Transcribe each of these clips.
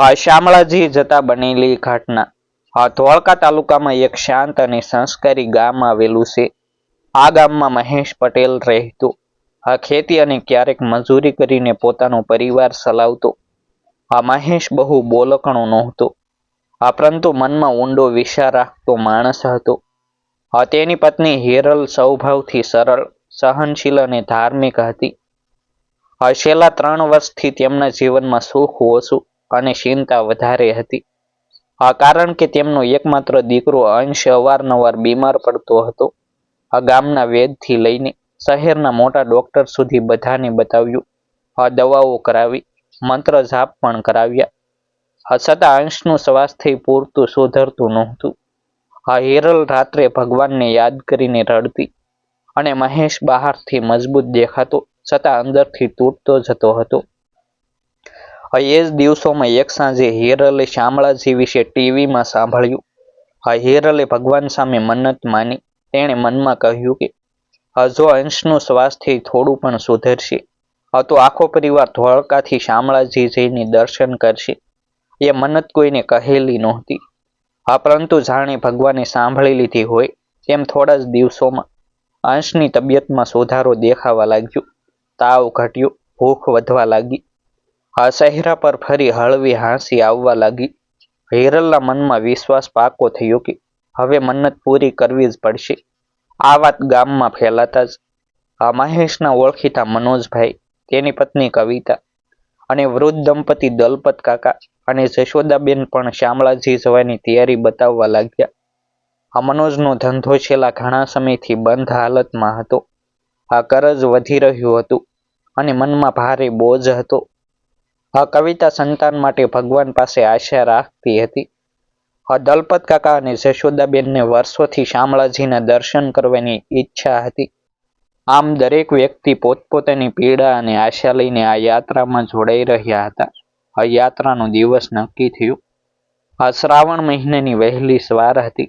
શામળાજી જતા બનેલી ઘટના. આ ધોળકા તાલુકામાં એક શાંત અને સંસ્કારી ગામ આવેલું છે. આ ગામમાં મહેશ પટેલ રહેતો. આ ખેતી અને ક્યારેક મજૂરી કરીને પોતાનો પરિવાર ચલાવતો. આ મહેશ બહુ બોલકણો નહોતો. આ પરંતુ મનમાં ઊંડો વિચાર રાખતો માણસ હતો. આ તેની પત્ની હિરલ સ્વભાવથી સરળ, સહનશીલ અને ધાર્મિક હતી. આ છેલ્લા ત્રણ વર્ષથી તેમના જીવનમાં સુખ ઓછું અને ચિંતા વધારે હતી. આ કારણ કે તેમનો એકમાત્ર દીકરો અંશ અવારનવાર બીમાર પડતો હતો. આ ગામના વેદથી લઈને શહેરના મોટા ડોક્ટર સુધી બધાને બતાવ્યું. આ દવાઓ કરાવી, મંત્ર જાપ પણ કરાવ્યા. છતાં અંશનું સ્વાસ્થ્ય પૂરતું સુધરતું નહોતું. આ હિરલ રાત્રે ભગવાનને યાદ કરીને રડતી અને મહેશ બહારથી મજબૂત દેખાતો છતાં અંદરથી તૂટતો જતો હતો. એ જ દિવસોમાં એક સાંજે હિરલે શામળાજી વિશે ટીવીમાં સાંભળ્યું. આ હિરલે ભગવાન સામે મન્નત માની. તેણે મનમાં કહ્યું કે હજો અંશનું સ્વાસ્થ્ય થોડું પણ સુધરશે, આ તો આખો પરિવાર ધોળકાથી શામળાજી જઈને દર્શન કરશે. એ મન્નત કોઈને કહેલી નહોતી. આ પરંતુ જાણે ભગવાને સાંભળી લીધી હોય તેમ થોડા જ દિવસોમાં અંશની તબિયતમાં સુધારો દેખાવા લાગ્યો. તાવ ઘટ્યો, ભૂખ વધવા લાગી. આ ચહેરા પર ફરી હળવી હાંસી આવવા લાગી. હિરલના મનમાં વિશ્વાસ પાકો થયો કે હવે મન્નત પૂરી કરવી જ પડશે. આ વાત ગામમાં ફેલાતા જ. આ મહેશના ઓળખીતા મનોજભાઈ, તેની પત્ની કવિતા અને વૃદ્ધ દંપતી દલપત કાકા અને જશોદાબેન પણ શામળાજી જવાની તૈયારી બતાવવા લાગ્યા. આ મનોજનો ધંધો છેલ્લા ઘણા સમયથી બંધ હાલતમાં હતો. આ કરજ વધી રહ્યું હતું અને મનમાં ભારે બોજ હતો. આ કવિતા સંતાન માટે ભગવાન પાસે આશા રાખતી હતી. આ દલપત કાકા અને જશોદાબેનને વર્ષોથી શામળાજીના દર્શન કરવાની ઈચ્છા હતી. આમ દરેક વ્યક્તિ પોતપોતાની પીડા અને આશા લઈને આ યાત્રામાં જોડાઈ રહ્યા હતા. આ યાત્રાનો દિવસ નક્કી થયો. આ શ્રાવણ મહિનાની વહેલી સવાર હતી.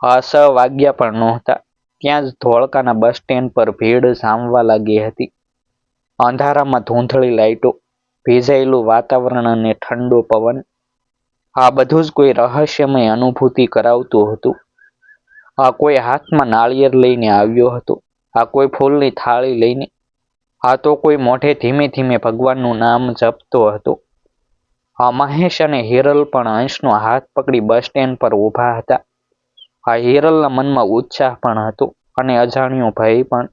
આ સ વાગ્યા પણ નહોતા. ત્યાં જ ધોળકાના બસ સ્ટેન્ડ પર ભીડ જામવા લાગી હતી. અંધારામાં ધૂંધળી લાઈટો ભેજાયેલું વાતાવરણ અને ઠંડો પવન, આ બધું જ કોઈ રહસ્યમય અનુભૂતિ કરાવતું હતું. આ કોઈ હાથમાં નાળિયેર લઈને આવ્યો હતો, આ કોઈ ફૂલની થાળી લઈને, આ તો કોઈ મોઢે ધીમે ધીમે ભગવાનનું નામ જપતો હતો. આ મહેશ અને હિરલ પણ અંશનો હાથ પકડી બસ સ્ટેન્ડ પર ઊભા હતા. આ હિરલના મનમાં ઉત્સાહ પણ હતો અને અજાણ્યો ભય પણ.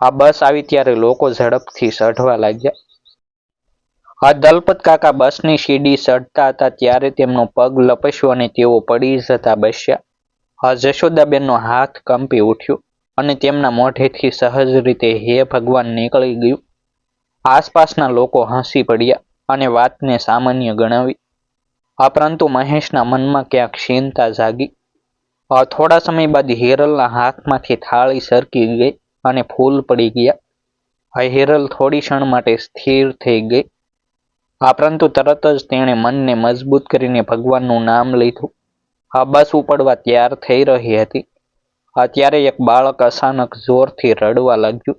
આ બસ આવી ત્યારે લોકો ઝડપથી ચઢવા લાગ્યા. આ દલપત કાકા બસની સીડી ચડતા હતા ત્યારે તેમનો પગ લપસ્યો અને તેઓ પડી જતા બસ્યા. આ જશોદાબેનનો હાથ કંપી ઉઠ્યો અને તેમના મોઢેથી સહજ રીતે હે ભગવાન નીકળી ગયું. આસપાસના લોકો હસી પડ્યા અને વાતને સામાન્ય ગણાવી. આ પરંતુ મહેશના મનમાં ક્યાંક ચિંતા જાગી. થોડા સમય બાદ હેરલના હાથમાંથી થાળી સરકી ગઈ અને ફૂલ પડી ગયા. હેરલ થોડી ક્ષણ માટે સ્થિર થઈ ગઈ. આ પરંતુ તરત જ તેણે મનને મજબૂત કરીને ભગવાનનું નામ લીધું. આ બસ ઉપડવા તૈયાર થઈ રહી હતી. આ ત્યારે એક બાળક અચાનક જોરથી રડવા લાગ્યું.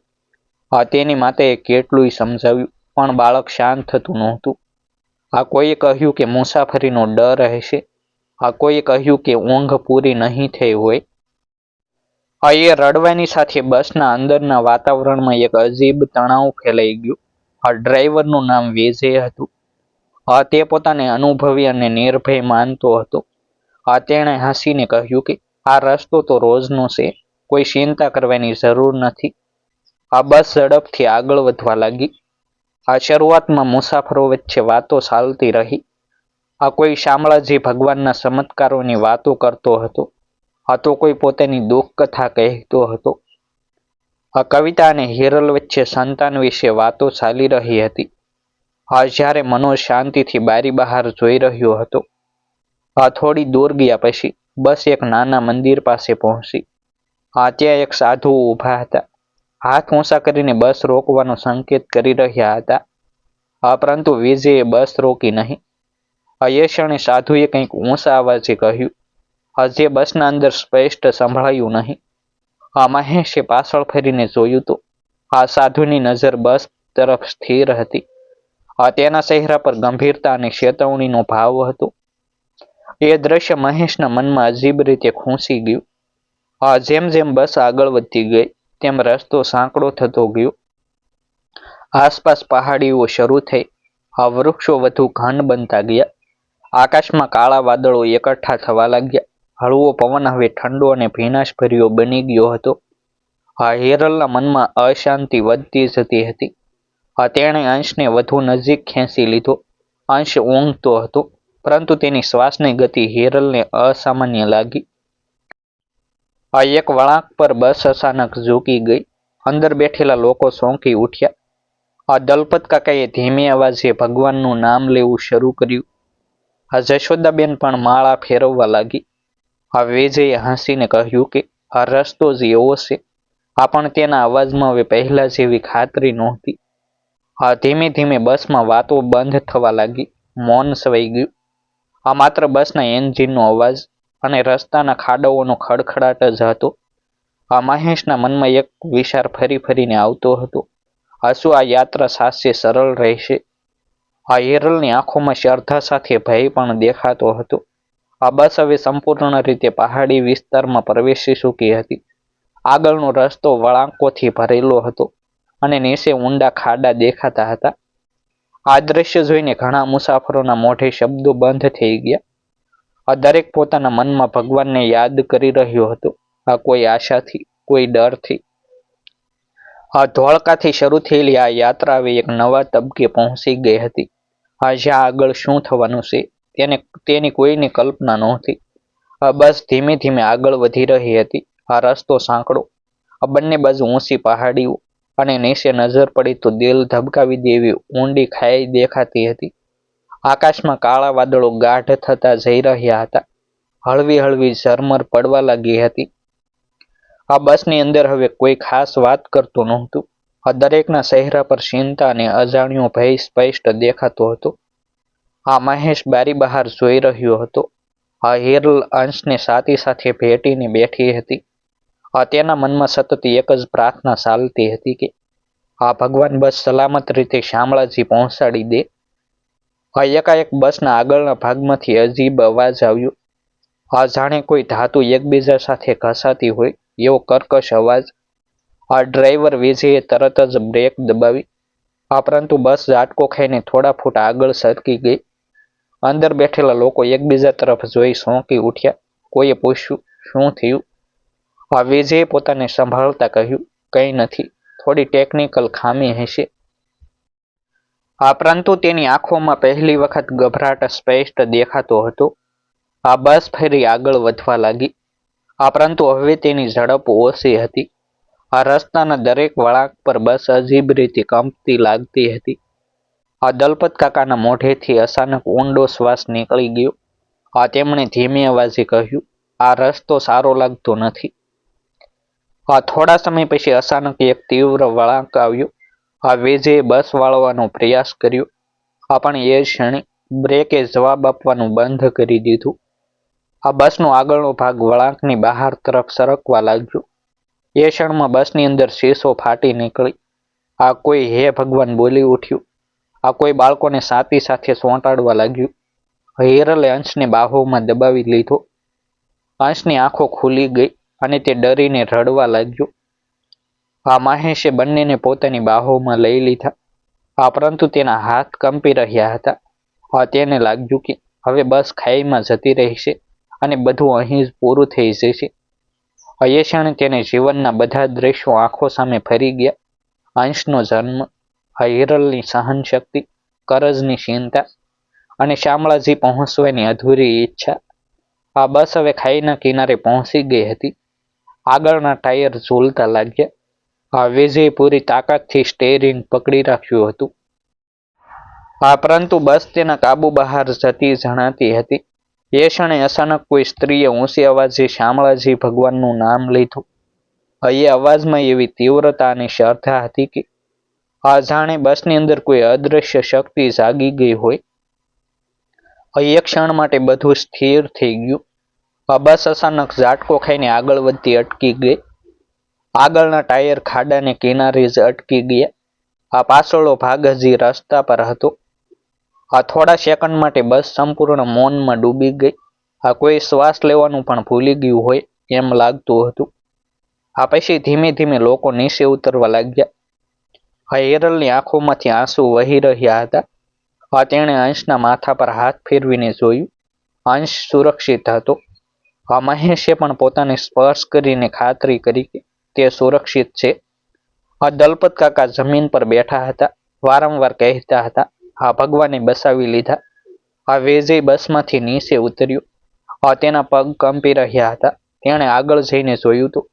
આ તેની માતાએ કેટલુંય સમજાવ્યું, પણ બાળક શાંત થતું નહોતું. આ કોઈએ કહ્યું કે મુસાફરીનો ડર રહેશે. આ કોઈએ કહ્યું કે ઊંઘ પૂરી નહીં થઈ હોય. આ એ રડવાની સાથે બસના અંદરના વાતાવરણમાં એક અજીબ તણાવ ફેલાઈ ગયું. આ ડ્રાઈવરનું નામ વિજય હતું. આ તે પોતાને અનુભવી અને નિર્ભય માનતો હતો. આ તેણે હસીને કહ્યું કે, આ રસ્તો તો રોજનો છે, કોઈ ચિંતા કરવાની જરૂર નથી. આ બસ ઝડપથી આગળ વધવા લાગી. આ શરૂઆતમાં મુસાફરો વચ્ચે વાતો ચાલતી રહી. આ કોઈ શામળાજી ભગવાનના ચમત્કારોની વાતો કરતો હતો. આ તો કોઈ પોતાની દુઃખ કથા કહેતો હતો. આ કવિતા અને હિરલ વચ્ચે સંતાન વિશે વાતો ચાલી રહી હતી. આ જ્યારે મનોજ શાંતિથી બારી બહાર જોઈ રહ્યો હતો. આ થોડી દૂર ગયા પછી બસ એક નાના મંદિર પાસે પહોંચી. આ ત્યાં એક સાધુ ઊભા હતા. હાથ ઊંચા કરીને બસ રોકવાનો સંકેત કરી રહ્યા હતા. આ પરંતુ વિજયે બસ રોકી નહીં. એ ક્ષણે સાધુએ કંઈક ઊંચા અવાજે કહ્યું. હજે બસના અંદર સ્પષ્ટ સંભળાયું નહીં. મહેશે પાછળ ફરીને જોયું તો. આ સાધુની નજર બસ તરફ સ્થિર હતી. તેના ચહેરા પર ગંભીરતા અને ચેતવણીનો ભાવ હતો. એ દ્રશ્ય મહેશના મનમાં અજીબ રીતે ખૂંસી ગયું. આ જેમ જેમ બસ આગળ વધતી ગઈ, તેમ રસ્તો સાંકડો થતો ગયો. આસપાસ પહાડીઓ શરૂ થઈ, આ વૃક્ષો વધુ ઘન બનતા ગયા. આકાશમાં કાળા વાદળો એકઠા થવા લાગ્યા. હળવો પવન હવે ઠંડો અને ભીનાશભર્યો બની ગયો હતો. આ હેરલના મનમાં અશાંતિ વધતી જતી હતી. આ તેણે અંશને વધુ નજીક ખેંચી લીધો. અંશ ઊંઘતો હતો, પરંતુ તેની શ્વાસની ગતિ હેરલને અસામાન્ય લાગી. આ એક વળાંક પર બસ અચાનક ઝૂકી ગઈ. અંદર બેઠેલા લોકો સોંકી ઉઠ્યા. આ દલપત કાકાએ ધીમે અવાજે ભગવાનનું નામ લેવું શરૂ કર્યું. આ જશોદાબેન પણ માળા ફેરવવા લાગી. આ વેજયે હસીને કહ્યું કે, આ રસ્તો જ એવો છે. આ પણ તેના અવાજમાં હવે પહેલા જેવી ખાતરી નહોતી આ ધીમે ધીમે બસમાં વાતો બંધ થવા લાગી. મૌન સવાઈ ગયું. આ માત્ર બસના એન્જિનનો અવાજ અને રસ્તાના ખાડાઓનો ખડખડાટ જ હતો. આ મહેશના મનમાં એક વિચાર ફરી ફરીને આવતો હતો. આ શું આ યાત્રા સાસ્ય સરળ રહેશે. આ હેરલની આંખોમાં શ્રદ્ધા સાથે ભય પણ દેખાતો હતો. આ બસ હવે સંપૂર્ણ રીતે પહાડી વિસ્તારમાં પ્રવેશી ચૂકી હતી. આગળનો રસ્તો વળાંકોથી ભરેલો હતો અને નીચે ઊંડા ખાડા દેખાતા હતા. આ દ્રશ્ય જોઈને ઘણા મુસાફરોના મોઢે શબ્દો બંધ થઈ ગયા. આ દરેક પોતાના મનમાં ભગવાનને યાદ કરી રહ્યો હતો. આ કોઈ આશાથી, કોઈ ડરથી. આ ધોળકાથી શરૂ થયેલી આ યાત્રા હવે એક નવા તબકે પહોંચી ગઈ હતી. આ જ્યાં આગળ શું થવાનું છે? તેને, તેની કોઈની કલ્પના નહોતી. આ બસ ધીમે ધીમે આગળ વધી રહી હતી. આ રસ્તો સાંકડો. આ બંને બાજુ ઊંચી પહાડીઓ અને નીચે નજર પડી તો દિલ ધબકાવી દેવી ઊંડી ખાઈ દેખાતી હતી. આકાશમાં કાળા વાદળો ગાઢ થતા જઈ રહ્યા હતા. હળવી હળવી ઝરમર પડવા લાગી હતી. આ બસની અંદર હવે કોઈ ખાસ વાત કરતું નહોતું. આ દરેકના ચહેરા પર ચિંતા અને અજાણ્યો ભય સ્પષ્ટ દેખાતો હતો. આ મહેશ બારી બહાર જોઈ રહ્યો હતો. આ હિરલ અંશને સાથી સાથે ભેટીને બેઠી હતી. આ તેના મનમાં સતત એક જ પ્રાર્થના ચાલતી હતી કે આ ભગવાન બસ સલામત રીતે શામળાજી પહોંચાડી દે. આ એકાએક બસના આગળના ભાગમાંથી અજીબ અવાજ આવ્યો. આ જાણે કોઈ ધાતુ એકબીજા સાથે ઘસાતી હોય એવો કર્કશ અવાજ. આ ડ્રાઈવર વિજયે તરત જ બ્રેક દબાવી. આ પરંતુ બસ ઝાટકો ખાઈને થોડા ફૂટ આગળ સરકી ગઈ. અંદર બેઠેલા લોકો એકબીજા તરફ જોઈ સોંકી ઉઠ્યા. કોઈએ પૂછ્યું, શું થયું? આ વિજયે પોતાને સંભાળતા કહ્યું, કંઈ નથી, થોડી ટેકનિકલ ખામી હશે. આ પરંતુ તેની આંખોમાં પહેલી વખત ગભરાટ સ્પષ્ટ દેખાતો હતો. આ બસ ફરી આગળ વધવા લાગી. આ પરંતુ હવે તેની ઝડપ ઓછી હતી. આ રસ્તાના દરેક વળાંક પર બસ અજીબ રીતે કંપતી લાગતી હતી. આ દલપત કાકાના મોઢેથી અચાનક ઊંડો શ્વાસ નીકળી ગયો. આ તેમણે ધીમે અવાજે કહ્યું, આ રસ્તો સારો લાગતો નથી. આ થોડા સમય પછી અચાનક એક તીવ્ર વળાંક આવ્યો. આ વેજે બસ વાળવાનો પ્રયાસ કર્યો. આ પણ એ ક્ષણે બ્રેકે જવાબ આપવાનું બંધ કરી દીધું. આ બસનો આગળનો ભાગ વળાંકની બહાર તરફ સરકવા લાગ્યો. એ ક્ષણમાં બસની અંદર શીશો ફાટી નીકળી. આ કોઈ હે ભગવાન બોલી ઉઠ્યું. આ કોઈ બાળકોને સાતી સાથે સોંટાડવા લાગ્યું. હેરલે અંશને બાહોમાં દબાવી લીધો. અંશની આંખો ખુલી ગઈ અને તે ડરીને રડવા લાગ્યો. આ મહેશે બંનેને પોતાની બાહોમાં લઈ લીધા. આ પરંતુ તેના હાથ કંપી રહ્યા હતા. આ તેને લાગ્યું કે હવે બસ ખાઈમાં જતી રહેશે અને બધું અહીં જ પૂરું થઈ જશે. અયે તેને જીવનના બધા દ્રશ્યો આંખો સામે ફરી ગયા. અંશનો જન્મ હિરલની સહનશક્તિ, કરજની ચિંતા અને શામળાજી પહોંચવાની અધૂરી ઈચ્છા. આ બસ હવે ખાઈના કિનારે પહોંચી ગઈ હતી. આગળના ટાયર ઝૂલતા લાગ્યા. આ વિજય પૂરી તાકાતથી સ્ટેરિંગ પકડી રાખ્યું હતું. આ પરંતુ બસ તેના કાબુ બહાર જતી જણાતી હતી. એ ક્ષણે અચાનક કોઈ સ્ત્રીએ ઊંચી અવાજે શામળાજી ભગવાનનું નામ લીધું. એ અવાજમાં એવી તીવ્રતા અને શ્રદ્ધા હતી કે આ જાણે બસની અંદર કોઈ અદૃશ્ય શક્તિ જાગી ગઈ હોય એક ક્ષણ માટે બધું સ્થિર થઈ ગયું. આ બસ અચાનક ઝાટકો ખાઈને આગળ વધતી અટકી ગઈ. આગળના ટાયર ખાડાને કિનારે જ અટકી ગયા. આ પાછળનો ભાગ હજી રસ્તા પર હતો. આ થોડા સેકન્ડ માટે બસ સંપૂર્ણ મૌનમાં ડૂબી ગઈ. આ કોઈ શ્વાસ લેવાનું પણ ભૂલી ગયું હોય એમ લાગતું હતું. આ પછી ધીમે ધીમે લોકો નીચે ઉતરવા લાગ્યા. હિરલની આંખોમાંથી આંસુ વહી રહ્યા હતા. આ તેણે અંશના માથા પર હાથ ફેરવીને જોયું. અંશ સુરક્ષિત હતો. આ મહેશે પણ પોતાને સ્પર્શ કરીને ખાતરી કરી કે તે સુરક્ષિત છે. આ દલપત કાકા જમીન પર બેઠા હતા. વારંવાર કહેતા હતા, આ ભગવાને બસાવી લીધા. આ વેજે બસમાંથી નીચે ઉતર્યો. આ તેના પગ કંપી રહ્યા હતા. તેણે આગળ જઈને જોયું તો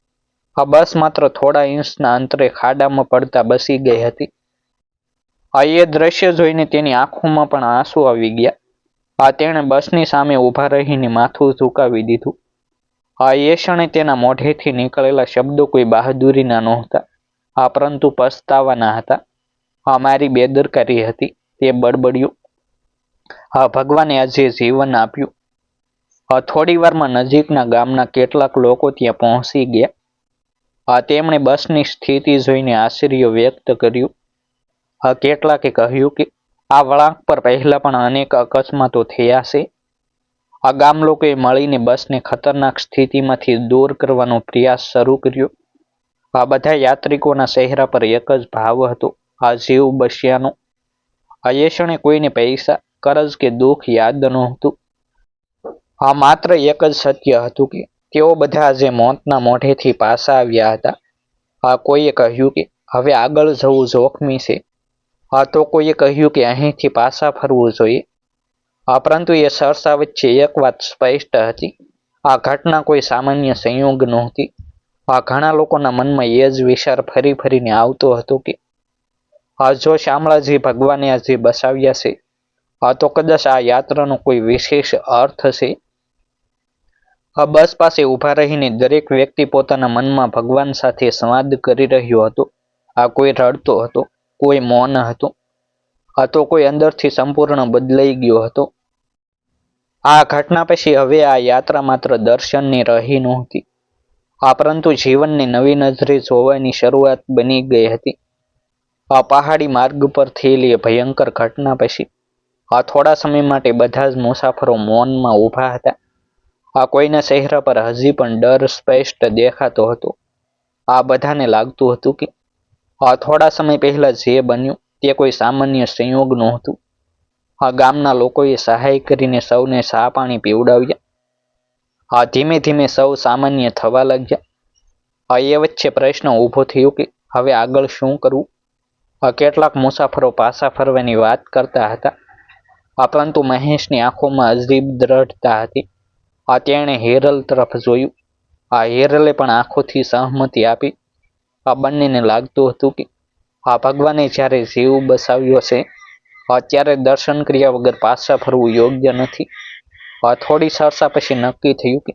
આ બસ માત્ર થોડા ઇંચના અંતરે ખાડામાં પડતા બસી ગઈ હતી. આ એ દ્રશ્ય જોઈને તેની આંખોમાં પણ આંસુ આવી ગયા. આ તેણે બસની સામે ઊભા રહીને માથું ઝુકાવી દીધું. આ એ ક્ષણે તેના મોઢેથી નીકળેલા શબ્દો કોઈ બહાદુરીના નહોતા. આ પરંતુ પસ્તાવાના હતા. આ મારી બેદરકારી હતી. તે બડબડ્યું. હા ભગવાને આજે જીવન આપ્યું. આ થોડી વારમાં નજીકના ગામના કેટલાક લોકો ત્યાં પહોંચી ગયા. આ તેમણે બસની સ્થિતિ જોઈને આશ્ચર્ય વ્યક્ત કર્યું. કેટલાકે કહ્યું કે, આ વળાંક પર પહેલા પણ અનેક અકસ્માતો થયા છે. આ ગામ લોકોએ મળીને બસને ખતરનાક સ્થિતિમાંથી દૂર કરવાનો પ્રયાસ શરૂ કર્યો. આ બધા યાત્રિકોના ચહેરા પર એક જ ભાવ હતો, આ જીવ બસ્યાનો. આ કોઈને પૈસા, કરજ કે દુઃખ યાદ નહોતું. આ માત્ર એક જ સત્ય હતું કે તેઓ બધા આજે મોતના મોઢેથી પાછા આવ્યા હતા, આ કોઈએ કહ્યું કે, હવે આગળ જવું જોખમી છે. આ તો કોઈએ કહ્યું કે, અહીંથી પાછા ફરવું જોઈએ. આ પરંતુ એ સરસા વચ્ચે એક વાત સ્પષ્ટ હતી. આ ઘટના કોઈ સામાન્ય સંયોગ નહોતી. આ ઘણા લોકોના મનમાં એ જ વિચાર ફરી ફરીને આવતો હતો કે, આ જો શામળાજી ભગવાને આજે બસાવ્યા છે, આ તો કદાચ આ યાત્રાનો કોઈ વિશેષ અર્થ છે. આ બસ પાસે ઊભા રહીને દરેક વ્યક્તિ પોતાના મનમાં ભગવાન સાથે સંવાદ કરી રહ્યો હતો. આ કોઈ રડતો હતો, કોઈ મૌન હતો. આ તો કોઈ અંદરથી સંપૂર્ણ બદલાઈ ગયો હતો. આ ઘટના પછી હવે આ યાત્રા માત્ર દર્શનની રહી નહોતી. આ પરંતુ જીવનને નવી નજરે જોવાની શરૂઆત બની ગઈ હતી. આ પહાડી માર્ગ પર થયેલી ભયંકર ઘટના પછી, આ થોડા સમય માટે બધા જ મુસાફરો મૌનમાં ઊભા હતા. આ કોઈના ચહેરા પર હજી પણ ડર સ્પષ્ટ દેખાતો હતો. આ બધાને લાગતું હતું કે આ થોડા સમય પહેલા જે બન્યું તે કોઈ સામાન્ય સંયોગ નહોતું. આ ગામના લોકોએ સહાય કરીને સૌને ચા પાણી પીવડાવ્યા. આ ધીમે ધીમે સૌ સામાન્ય થવા લાગ્યા. આ એ વચ્ચે પ્રશ્ન ઊભો થયો કે હવે આગળ શું કરવું? આ કેટલાક મુસાફરો પાછા ફરવાની વાત કરતા હતા. આ પરંતુ મહેશની આંખોમાં અજીબ દ્રઢતા હતી. આ તેણે હેરલ તરફ જોયું. આ હેરલે પણ આંખોથી સહમતિ આપી. આ બંનેને લાગતું હતું કે આ ભગવાને જ્યારે જીવ બસાવ્યો છે, અત્યારે દર્શન કર્યા વગર પાછા ફરવું યોગ્ય નથી. આ થોડી સરસા પછી નક્કી થયું કે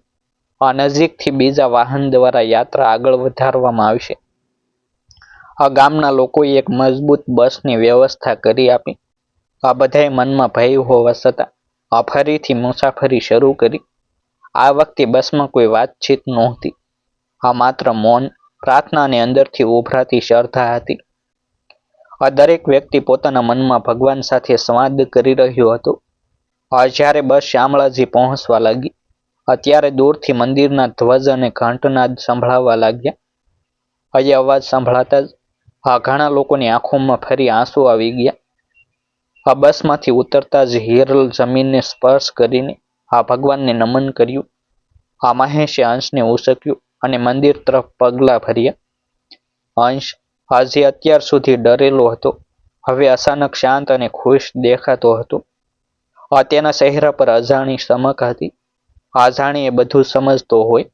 આ નજીકથી બીજા વાહન દ્વારા યાત્રા આગળ વધારવામાં આવશે. આ ગામના લોકોએ એક મજબૂત બસની વ્યવસ્થા કરી આપી. આ બધાએ મનમાં ભય હોવા છતાં આ ફરીથી મુસાફરી શરૂ કરી. આ વખતે બસમાં કોઈ વાતચીત નહોતી. આ માત્ર મૌન પ્રાર્થના અને અંદરથી ઉભરાતી શ્રદ્ધા હતી. આ દરેક વ્યક્તિ પોતાના મનમાં ભગવાન સાથે સંવાદ કરી રહ્યો હતો. આ જ્યારે બસ શામળાજી પહોંચવા લાગી, અત્યારે દૂરથી મંદિરના ધ્વજ અને ઘંટનાદ સંભળાવા લાગ્યા. અહીં અવાજ સંભળાતા જ આ ઘણા લોકોની આંખોમાં ફરી આંસુ આવી ગયા. આ બસમાંથી ઉતરતા જ હિરલ જમીનને સ્પર્શ કરીને આ ભગવાનને નમન કર્યું. આ મહેશે અંશને ઉસક્યું અને મંદિર તરફ પગલા ભર્યા. અંશ આજે અત્યાર સુધી ડરેલો હતો. હવે અચાનક શાંત અને ખુશ દેખાતો હતો. આ તેના ચહેરા પર અજાણી ચમક હતી. અજાણી એ બધું સમજતો હોય.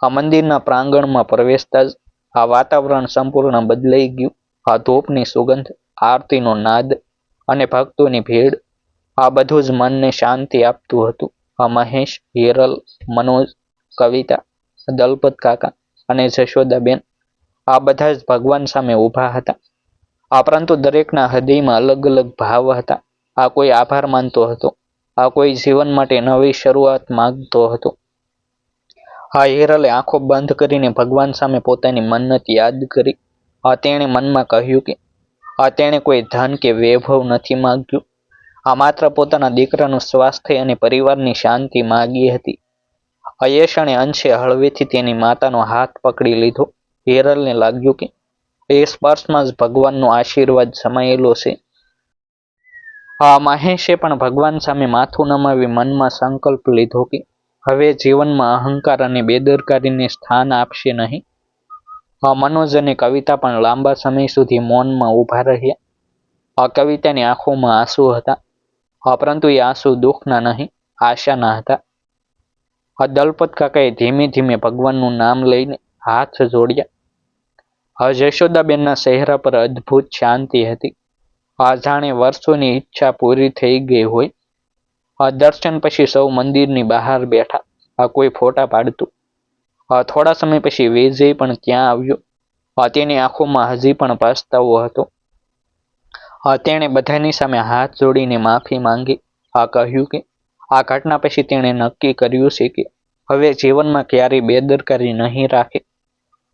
આ મંદિરના પ્રાંગણમાં પ્રવેશતા જ આ વાતાવરણ સંપૂર્ણ બદલાઈ ગયું. આ ધૂપની સુગંધ, આરતીનો નાદ અને ભક્તોની ભીડ આ બધું જ મનને શાંતિ આપતું હતું. આ મહેશ, હિરલ, મનોજ, કવિતા, દલપત કાકા અને જશોદાબેન આ બધા જ ભગવાન સામે ઊભા હતા. આ પરંતુ દરેકના હૃદયમાં અલગ અલગ ભાવ હતા. આ કોઈ આભાર માનતો હતો. આ કોઈ જીવન માટે નવી શરૂઆત માંગતો હતો. આ હિરલે આંખો બંધ કરીને ભગવાન સામે પોતાની મન્નત યાદ કરી. આ તેણે મનમાં કહ્યું કે, આ તેણે કોઈ ધન કે વૈભવ નથી માંગ્યું. આ માત્ર પોતાના દીકરાનું સ્વાસ્થ્ય અને પરિવારની શાંતિ માગી હતી. અયેશણે અંશે હળવેથી તેની માતાનો હાથ પકડી લીધો. હેરલને લાગ્યું કે એ સ્પર્શમાં જ ભગવાનનો આશીર્વાદ સમાયેલો છે. આ મહેશે પણ ભગવાન સામે માથું નમાવી મનમાં સંકલ્પ લીધો કે હવે જીવનમાં અહંકાર અને બેદરકારીને સ્થાન આપશે નહીં. આ મનોજ અને કવિતા પણ લાંબા સમય સુધી મૌનમાં ઊભા રહ્યા. આ કવિતાની આંખોમાં આંસુ હતા. પરંતુ એ આંસુ દુઃખના નહીં, આશાના હતા. આ દલપત કાકાએ ધીમે ધીમે ભગવાનનું નામ લઈને હાથ જોડ્યા. આ જશોદાબેનના ચહેરા પર અદ્ભુત શાંતિ હતી. આ જાણે વર્ષોની ઈચ્છા પૂરી થઈ ગઈ હોય. આ દર્શન પછી સૌ મંદિરની બહાર બેઠા. આ કોઈ ફોટા પાડતું. આ થોડા સમય પછી વેજે પણ ત્યાં આવ્યો? તેની આંખોમાં હજી પણ પસ્તાવો હતો. તેણે બધાની સામે હાથ જોડીને માફી માંગી. આ કહ્યું કે, આ ઘટના પછી તેણે નક્કી કર્યું છે કે, હવે જીવનમાં ક્યારેય બેદરકારી નહીં રાખે.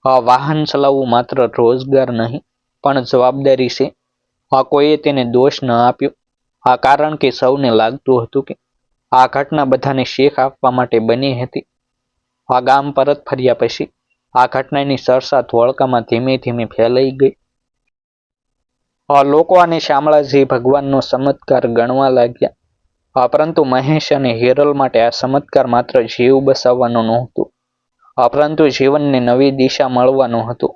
આ વાહન ચલાવવું માત્ર રોજગાર નહીં, પણ જવાબદારી છે. આ કોઈએ તેને દોષ ન આપ્યો. આ કારણ કે સૌને લાગતું હતું કે, આ ઘટના બધાને શીખ આપવા માટે બની હતી. આ ગામ પરત ફર્યા પછી, આ ઘટનાની સરસાત ધોળકામાં ધીમે ધીમે ફેલાઈ ગઈ. લોકો અને શામળાજી ભગવાનનો ચમત્કાર ગણવા લાગ્યા. પરંતુ મહેશ અને હિરલ માટે આ ચમત્કાર માત્ર જીવ બસાવવાનો નહોતું. પરંતુ જીવનને નવી દિશા મળવાનું હતું.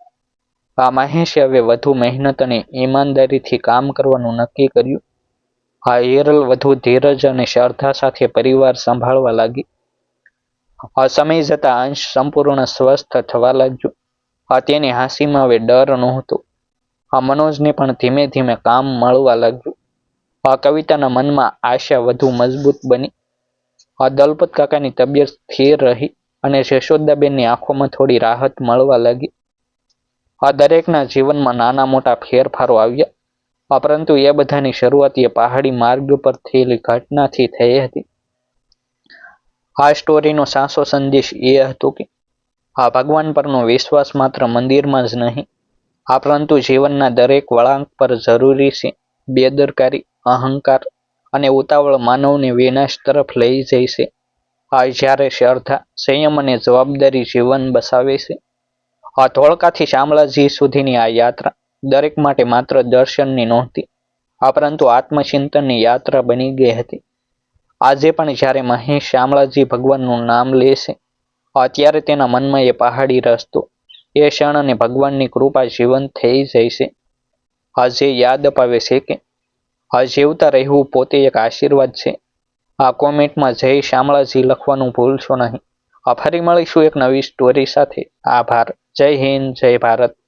આ મહેશે હવે વધુ મહેનત અને ઈમાનદારીથી કામ કરવાનું નક્કી કર્યું. આ હિરલ વધુ ધીરજ અને શ્રદ્ધા સાથે પરિવાર સંભાળવા લાગી. આ સમય જતા અંશ સંપૂર્ણ સ્વસ્થ થવા લાગ્યો. આ તેની હાંસીમાં હવે ડર નહોતો. આ મનોજને પણ ધીમે ધીમે કામ મળવા લાગ્યું. આ કવિતાના મનમાં આશા વધુ મજબૂત બની. આ દલપત કાકાની તબિયત સ્થિર રહી અને જશોદાબેનની આંખોમાં થોડી રાહત મળવા લાગી. આ દરેકના જીવનમાં નાના મોટા ફેરફારો આવ્યા. પરંતુ એ બધાની શરૂઆત એ પહાડી માર્ગ પર થયેલી ઘટનાથી થઈ હતી. આ સ્ટોરીનો સાસો સંદેશ એ હતો કે, આ ભગવાન પરનો વિશ્વાસ માત્ર મંદિરમાં જ નહીં આ પરંતુ જીવનના દરેક વળાંક પર જરૂરી છે બેદરકારી, અહંકાર અને ઉતાવળ માનવને વિનાશ તરફ લઈ જાય છે. આ જ્યારે શ્રદ્ધા, સંયમ અને જવાબદારી જીવન બસાવે છે, આ ધોળકાથી શામળાજી સુધીની આ યાત્રા દરેક માટે માત્ર દર્શનની નહોતી આ પરંતુ આત્મચિંતનની યાત્રા બની ગઈ હતી. આજે પણ જ્યારે મહેશ શામળાજી ભગવાનનું નામ લે છે, અત્યારે તેના મનમાં એ પહાડી રસ્તો એ ક્ષણ અને ભગવાનની કૃપા જીવંત થઈ જાય છે. આજે યાદ અપાવે છે કે આ જીવતા રહેવું પોતે એક આશીર્વાદ છે. આ કોમેન્ટમાં જય શામળાજી લખવાનું ભૂલશો નહીં. આ ફરી મળીશું એક નવી સ્ટોરી સાથે. આભાર. જય હિન્દ, જય ભારત.